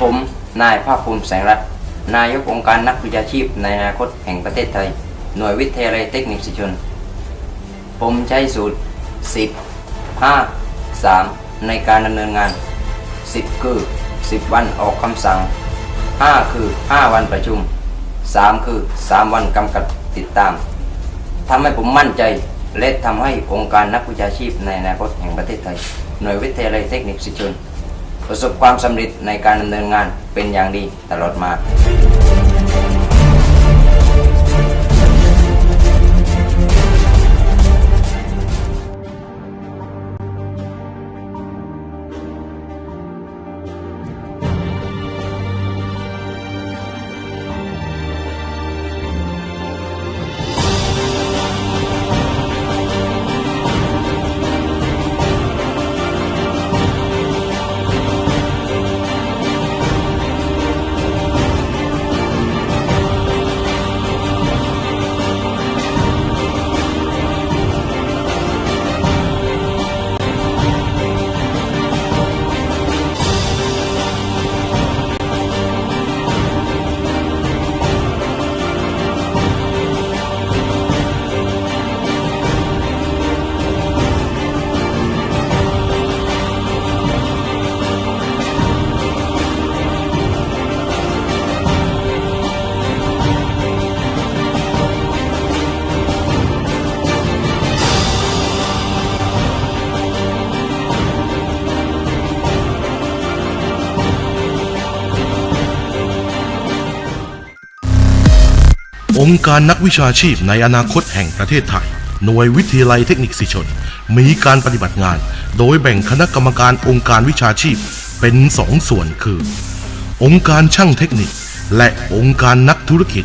ผม นายภาคภูมิแสงรัตน์นายกองค์การนักวิชาชีพในอนาคตแห่งประเทศไทย หน่วยวิทยาลัยเทคนิคสิชน ผมใช้สูตร 10 5 3 ในการดำเนินงาน 10 คือ 10 วันออกคำสั่ง 5 คือ 5 วันประชุม 3 คือ 3 วันกำกับติดตามทำให้ผมมั่นใจและทำให้องค์การนักวิชาชีพในอนาคตแห่งประเทศไทย หน่วยวิทยาลัยเทคนิคสิชน ประสบความสำเร็จในการดำเนินงานเป็นอย่างดีตลอดมา องค์การนักวิชาชีพในอนาคตแห่งประเทศไทย หน่วยวิทยาลัยเทคนิคสิชน มีการปฏิบัติงาน โดยแบ่งคณะกรรมการองค์การวิชาชีพเป็นสองส่วนคือ องค์การช่างเทคนิค และองค์การนักธุรกิจ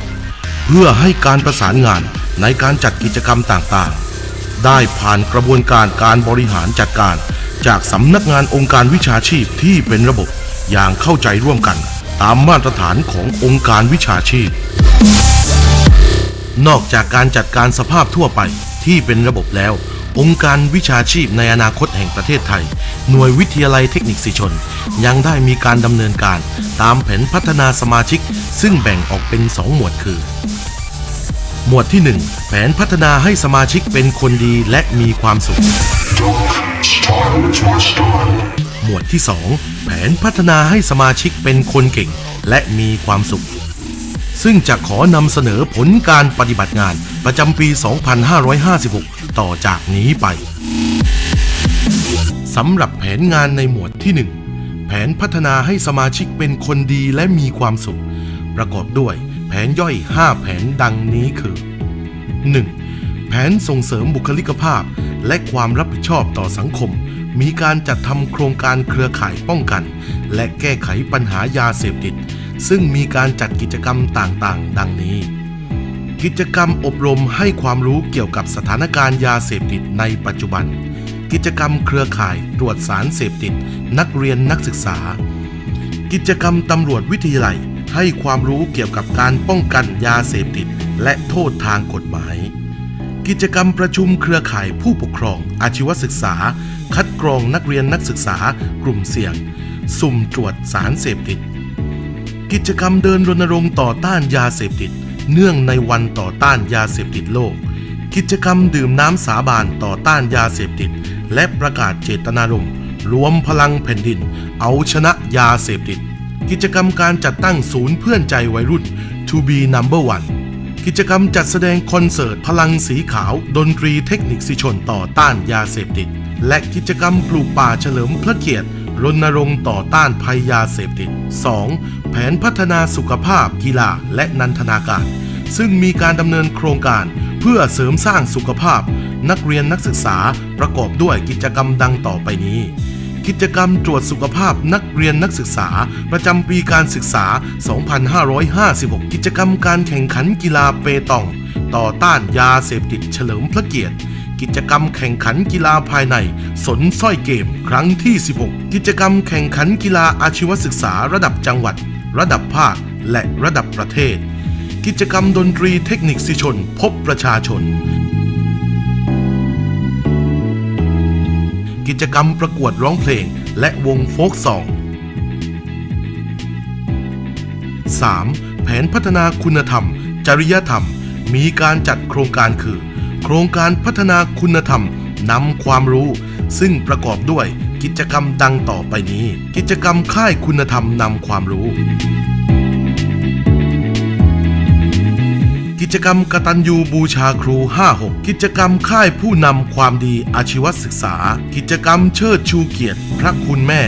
เพื่อให้การประสานงานในการจัดกิจกรรมต่างๆ ได้ผ่านกระบวนการการบริหารจัดการ จากสำนักงานองค์การวิชาชีพที่เป็นระบบอย่างเข้าใจร่วมกัน ตามมาตรฐานขององค์การวิชาชีพ นอกจากการจัดการสภาพทั่วไปที่เป็นระบบแล้ว องค์การวิชาชีพในอนาคตแห่งประเทศไทย หน่วยวิทยาลัยเทคนิคสิชน ยังได้มีการดำเนินการตามแผนพัฒนาสมาชิก ซึ่งแบ่งออกเป็น 2 หมวดคือ หมวดที่ 1 แผนพัฒนาให้สมาชิกเป็นคนดีและมีความสุข หมวดที่ 2 แผนพัฒนาให้สมาชิกเป็นคนเก่งและมีความสุข ซึ่งจะขอนำเสนอผลการปฏิบัติงานประจำปี 2556 ต่อจากนี้ไปสำหรับแผนงานในหมวดที่ 1 แผนพัฒนาให้สมาชิกเป็นคนดีและมีความสุข ประกอบด้วยแผนย่อย 5 แผนดังนี้คือ 1. แผนส่งเสริมบุคลิกภาพ และความรับผิดชอบต่อสังคม มีการจัดทำโครงการเครือข่ายป้องกัน และแก้ไขปัญหายาเสพติด ซึ่งมีการจัดกิจกรรมต่างๆ ดังนี้ กิจกรรมอบรมให้ความรู้เกี่ยวกับสถานการณ์ยาเสพติดในปัจจุบัน กิจกรรมเครือข่ายตรวจสารเสพติด นักเรียนนักศึกษา กิจกรรมตำรวจวิทยาลัยให้ความรู้เกี่ยวกับการป้องกันยาเสพติด และโทษทางกฎหมาย กิจกรรมประชุมเครือข่ายผู้ปกครอง อาชีวศึกษา คัดกรองนักเรียนนักศึกษา กลุ่มเสี่ยง สุ่มตรวจสารเสพติด กิจกรรมเดินรณรงค์ต่อต้านยาเสพติด เนื่องในวันต่อต้านยาเสพติดโลก กิจกรรมดื่มน้ำสาบานต่อต้านยาเสพติด และประกาศเจตนารมณ์รวมพลังแผ่นดิน เอาชนะยาเสพติด กิจกรรมการจัดตั้งศูนย์เพื่อนใจวัยรุ่น To be number one กิจกรรมจัดแสดงคอนเสิร์ตพลังสีขาว ดนตรีเทคนิคสิชนต่อต้านยาเสพติด และกิจกรรมปลูกป่าเฉลิมพระเกียรติ รณรงค์ต่อต้านภัยยาเสพติด 2. แผนพัฒนาสุขภาพกีฬาและนันทนาการ ซึ่งมีการดำเนินโครงการเพื่อเสริมสร้างสุขภาพ นักเรียนนักศึกษาประกอบด้วยกิจกรรมดังต่อไปนี้ กิจกรรมตรวจสุขภาพนักเรียนนักศึกษา ประจำปีการศึกษา 2556 กิจกรรมการแข่งขันกีฬาเปตอง ต่อต้านยาเสพติดเฉลิมพระเกียรติ กิจกรรมแข่งขันกีฬาภายใน สนสร้อยเกม ครั้งที่ 16 กิจกรรมแข่งขันกีฬาอาชีวศึกษาระดับจังหวัด ระดับภาค และระดับประเทศ กิจกรรมดนตรีเทคนิคสิชน พบประชาชน กิจกรรมประกวดร้องเพลง และวงโฟกซอง 3. แผนพัฒนาคุณธรรม จริยธรรม มีการจัดโครงการคือ โครงการพัฒนาคุณธรรมนำความรู้ ซึ่งประกอบด้วยกิจกรรมดังต่อไปนี้ กิจกรรมค่ายคุณธรรมนำความรู้ กิจกรรมกตัญญูบูชาครู 56 กิจกรรมค่ายผู้นำความดีอาชีวศึกษา กิจกรรมเชิดชูเกียรติ พระคุณแม่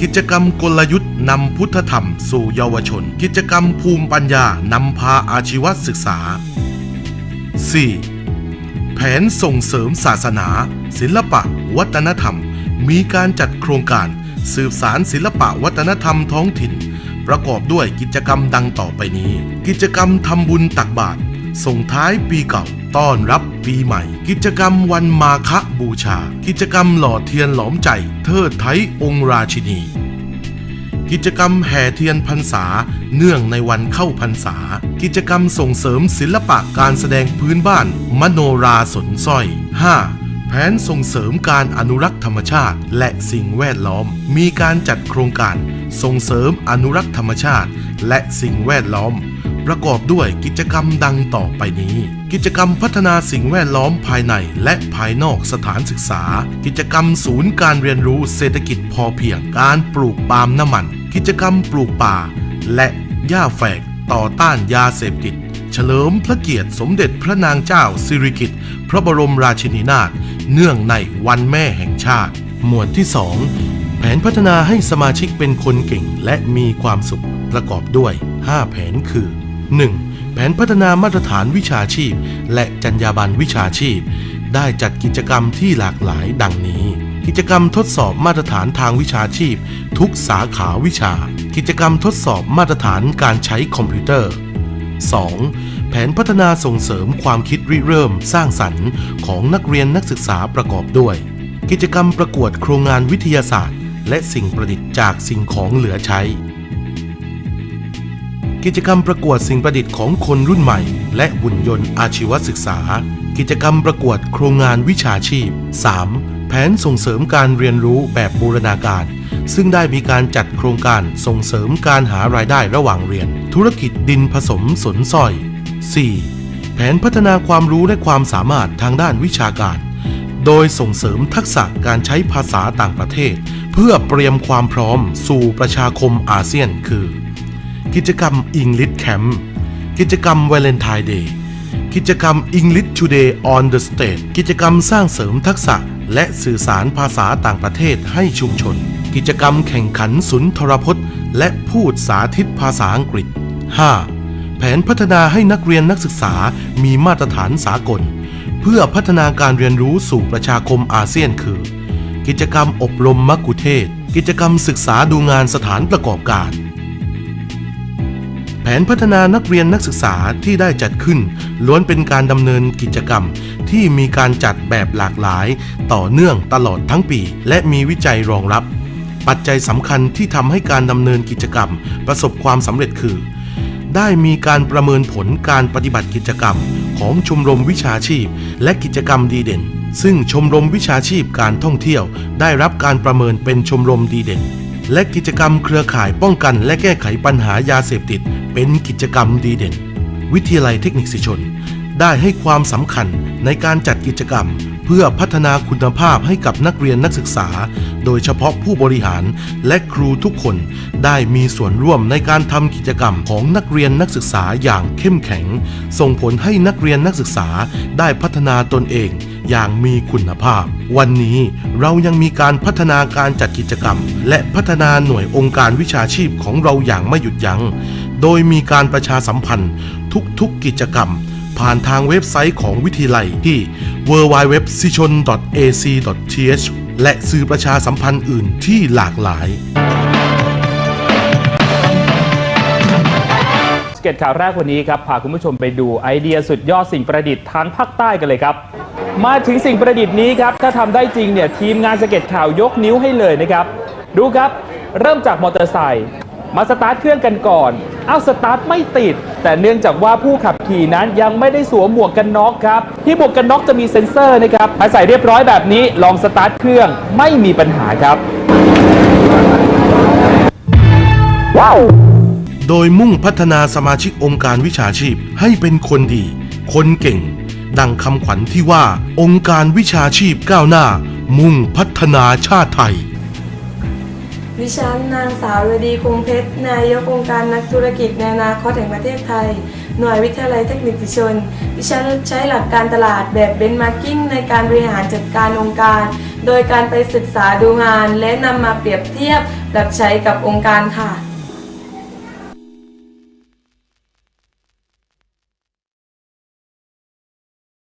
กิจกรรมกลยุทธ์นำพุทธธรรมสู่เยาวชน กิจกรรมภูมิปัญญานำพาอาชีวศึกษา 4. แผนส่งเสริมศาสนา ศิลปะ วัฒนธรรม มีการจัดโครงการ สืบสารศิลปะวัฒนธรรมท้องถิ่น ประกอบด้วยกิจกรรมดังต่อไปนี้ กิจกรรมทำบุญตักบาตรส่งท้ายปีเก่า ต้อนรับปีใหม่ กิจกรรมวันมาฆบูชา กิจกรรมหล่อเทียนหลอมใจ เทิดไทยองค์ราชินี กิจกรรมแห่เทียนพรรษา เนื่องในวันเข้าพรรษา กิจกรรมส่งเสริมศิลปะการแสดงพื้นบ้าน มโนราสนสร้อย 5. แผนส่งเสริมการอนุรักษ์ธรรมชาติ และสิ่งแวดล้อม มีการจัดโครงการ ส่งเสริมอนุรักษ์ธรรมชาติ และสิ่งแวดล้อม ประกอบด้วยกิจกรรมดังต่อไปนี้ กิจกรรมพัฒนาสิ่งแวดล้อมภายในและภายนอกสถานศึกษา กิจกรรมศูนย์การเรียนรู้เศรษฐกิจพอเพียงการปลูกปาล์มน้ำมัน กิจกรรมปลูกป่า และหญ้าแฝกต่อต้านยาเสพติด เฉลิมพระเกียรติสมเด็จพระนางเจ้าสิริกิติ์พระบรมราชินีนาถเนื่องในวันแม่แห่งชาติ หมวดที่2แผนพัฒนาให้สมาชิกเป็นคนเก่งและมีความสุขประกอบด้วย 5 แผนคือ 1. แผนพัฒนามาตรฐานวิชาชีพ และจรรยาบรรณวิชาชีพ ได้จัดกิจกรรมที่หลากหลายดังนี้ กิจกรรมทดสอบมาตรฐานทางวิชาชีพ ทุกสาขาวิชา กิจกรรมทดสอบมาตรฐานการใช้คอมพิวเตอร์ 2. แผนพัฒนาส่งเสริมความคิดริเริ่มสร้างสรรค์ของนักเรียนนักศึกษาประกอบด้วย กิจกรรมประกวดโครงงานวิทยาศาสตร์ และสิ่งประดิษฐ์จากสิ่งของเหลือใช้ กิจกรรมประกวดสิ่งประดิษฐ์ของคนรุ่นใหม่ และหุ่นยนต์อาชีวศึกษา กิจกรรมประกวดโครงงานวิชาชีพ 3. แผนส่งเสริมการเรียนรู้แบบบูรณาการ ซึ่งได้มีการจัดโครงการส่งเสริมการหารายได้ระหว่างเรียน ธุรกิจดินผสมสนสร้อย 4. แผนพัฒนาความรู้และความสามารถทางด้านวิชาการ โดยส่งเสริมทักษะการใช้ภาษาต่างประเทศ เพื่อเตรียมความพร้อมสู่ประชาคมอาเซียนคือ กิจกรรม English Camp กิจกรรม Valentine Day กิจกรรม English Today on the Stage กิจกรรมสร้างเสริมทักษะ และสื่อสารภาษาต่างประเทศให้ชุมชน กิจกรรมแข่งขันสุนทรพจน์ และพูดสาธิตภาษาอังกฤษ 5. แผนพัฒนาให้นักเรียนนักศึกษามีมาตรฐานสากล เพื่อพัฒนาการเรียนรู้สู่ประชาคมอาเซียนคือ กิจกรรมอบรมมักคุเทศก์กิจกรรมศึกษาดูงานสถานประกอบการ แผนพัฒนานักเรียนนักศึกษาที่ได้จัดขึ้น ล้วนเป็นการดำเนินกิจกรรม ที่มีการจัดแบบหลากหลาย ต่อเนื่องตลอดทั้งปี และมีวิจัยรองรับ ปัจจัยสำคัญที่ทำให้การดำเนินกิจกรรม ประสบความสำเร็จคือ ได้มีการประเมินผลการปฏิบัติกิจกรรม ของชมรมวิชาชีพ และกิจกรรมดีเด่น ซึ่งชมรมวิชาชีพการท่องเที่ยว ได้รับการประเมินเป็นชมรมดีเด่น และกิจกรรมเครือข่ายป้องกันและแก้ไขปัญหายาเสพติด เป็นกิจกรรมดีเด่น วิทยาลัยเทคนิคสิชน ได้ให้ความสำคัญในการจัดกิจกรรม เพื่อพัฒนาคุณภาพให้กับนักเรียนนักศึกษา โดยเฉพาะผู้บริหารและครูทุกคนได้มีส่วนร่วมในการทำกิจกรรมของนักเรียนนักศึกษาอย่างเข้มแข็ง ส่งผลให้นักเรียนนักศึกษาได้พัฒนาตนเองอย่างมีคุณภาพ วันนี้เรายังมีการพัฒนาการจัดกิจกรรม และพัฒนาหน่วยองค์การวิชาชีพของเราอย่างไม่หยุดยัง้ง โดยมีการประชาสัมพันธ์ทุกๆกิจกรรม ผ่านทางเว็บไซต์ของวิทยาลัยที่ www.sichon.ac.th และสื่อประชาสัมพันธ์อื่นที่หลากหลายสเก็ตข่าวแรกวันนี้ครับพาคุณผู้ชมไปดูไอเดียสุดยอดสิ่งประดิษฐ์ทางภาคใต้กันเลยครับ มาถึงสิ่งประดิษฐ์นี้ครับ ถ้าทำได้จริงเนี่ยทีมงานสเก็ตข่าวยกนิ้วให้เลยนะครับ ดูครับ เริ่มจากมอเตอร์ไซค์ มาสตาร์ทเครื่องกันก่อน เอาสตาร์ทไม่ติด แต่เนื่องจากว่าผู้ขับขี่นั้นยังไม่ได้สวมหมวกกันน็อกครับ ที่หมวกกันน็อกจะมีเซ็นเซอร์นะครับพอใส่เรียบร้อยแบบนี้ลองสตาร์ทเครื่องไม่มีปัญหาครับ ว้าวโดยมุ่งพัฒนาสมาชิกองค์การวิชาชีพให้เป็นคนดี คนเก่ง ดังคำขวัญที่ว่า องค์การวิชาชีพก้าวหน้า มุ่งพัฒนาชาติไทย ดิฉันนางสาววดีคงเพชร นายกองค์การนักธุรกิจในอนาคตแห่งประเทศไทย หน่วยวิทยาลัยเทคนิคสิชน ดิฉันใช้หลักการตลาดแบบเบนมาร์กิ้งในการบริหารจัดการองค์การ โดยการไปศึกษาดูงานและนำมาเปรียบเทียบปรับใช้กับองค์การค่ะ